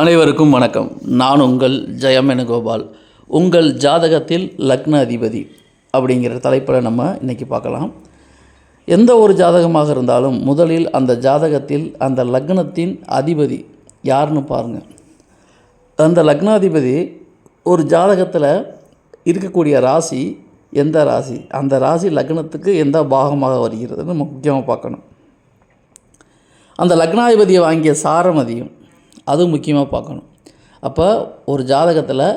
அனைவருக்கும் வணக்கம். நான் உங்கள் ஜெயம் கோபால். உங்கள் ஜாதகத்தில் லக்ன அதிபதி அப்படிங்கிற தலைப்பில் நம்ம இன்றைக்கி பார்க்கலாம். எந்த ஒரு ஜாதகமாக இருந்தாலும் முதலில் அந்த ஜாதகத்தில் அந்த லக்னத்தின் அதிபதி யாருன்னு பாருங்கள் அந்த லக்னாதிபதி ஒரு ஜாதகத்தில் இருக்கக்கூடிய ராசி எந்த ராசி? அந்த ராசி லக்னத்துக்கு எந்த பாகமாக வருகிறதுன்னு நம்ம முக்கியமாக பார்க்கணும். அந்த லக்னாதிபதியை வாங்கிய சாரமதியும் அதுவும் முக்கியமாக பார்க்கணும். அப்போ ஒரு ஜாதகத்தில்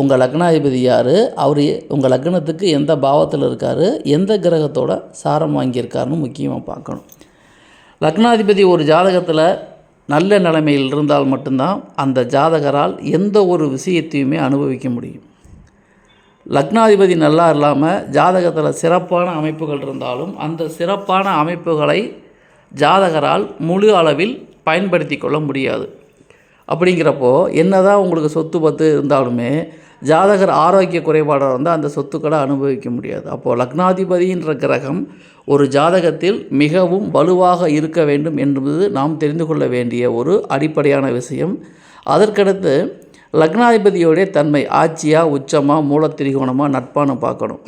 உங்கள் லக்னாதிபதி யார்? அவர் உங்கள் லக்னத்துக்கு எந்த பாவத்தில் இருக்கார்? எந்த கிரகத்தோட சாரம் வாங்கியிருக்காருன்னு முக்கியமாக பார்க்கணும். லக்னாதிபதி ஒரு ஜாதகத்தில் நல்ல நிலைமையில் இருந்தால் மட்டும்தான் அந்த ஜாதகரால் எந்த ஒரு விஷயத்தையுமே அனுபவிக்க முடியும். லக்னாதிபதி நல்லா இல்லாமல் ஜாதகத்தில் சிறப்பான அமைப்புகள் இருந்தாலும் அந்த சிறப்பான அமைப்புகளை ஜாதகரால் முழு அளவில் பயன்படுத்தி கொள்ள முடியாது. அப்படிங்கிறப்போ என்னதான் உங்களுக்கு சொத்து பத்து இருந்தாலுமே ஜாதகர் ஆரோக்கிய குறைபாடாக இருந்தால் அந்த சொத்துக்களை அனுபவிக்க முடியாது. அப்போது லக்னாதிபதின்ற கிரகம் ஒரு ஜாதகத்தில் மிகவும் வலுவாக இருக்க வேண்டும் என்பது நாம் தெரிந்து கொள்ள வேண்டிய ஒரு அடிப்படையான விஷயம். அதற்கடுத்து லக்னாதிபதியோடைய தன்மை ஆட்சியாக உச்சமாக மூலத்திரிகோணமாக நட்பான பார்க்கணும்.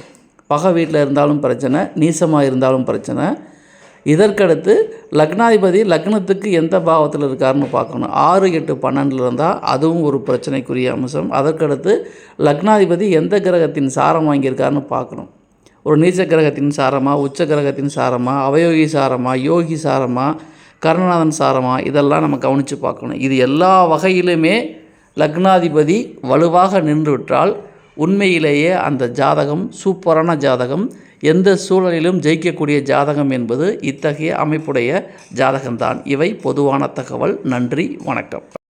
பகை வீட்டில் இருந்தாலும் பிரச்சனை நீசமாக இருந்தாலும் பிரச்சனை. இதற்கடுத்து லக்னாதிபதி லக்னத்துக்கு எந்த பாவத்தில் இருக்காருன்னு பார்க்கணும். ஆறு எட்டு பன்னெண்டில் இருந்தால் அதுவும் ஒரு பிரச்சனைக்குரிய அம்சம். அதற்கடுத்து லக்னாதிபதி எந்த கிரகத்தின் சாரம் வாங்கியிருக்காருன்னு பார்க்கணும். ஒரு நீச்ச கிரகத்தின் சாரமா உச்ச கிரகத்தின் சாரமா அவயோகி சாரமா யோகி சாரமா கருணாதன் சாரமா இதெல்லாம் நம்ம கவனித்து பார்க்கணும். இது எல்லா வகையிலுமே லக்னாதிபதி வலுவாக நின்றுவிட்டால் உண்மையிலேயே அந்த ஜாதகம் சூப்பரான ஜாதகம். எந்த சூழலிலும் ஜெயிக்கக்கூடிய ஜாதகம் என்பது இத்தகைய அமைப்புடைய ஜாதகம்தான். இவை பொதுவான தகவல். நன்றி வணக்கம்.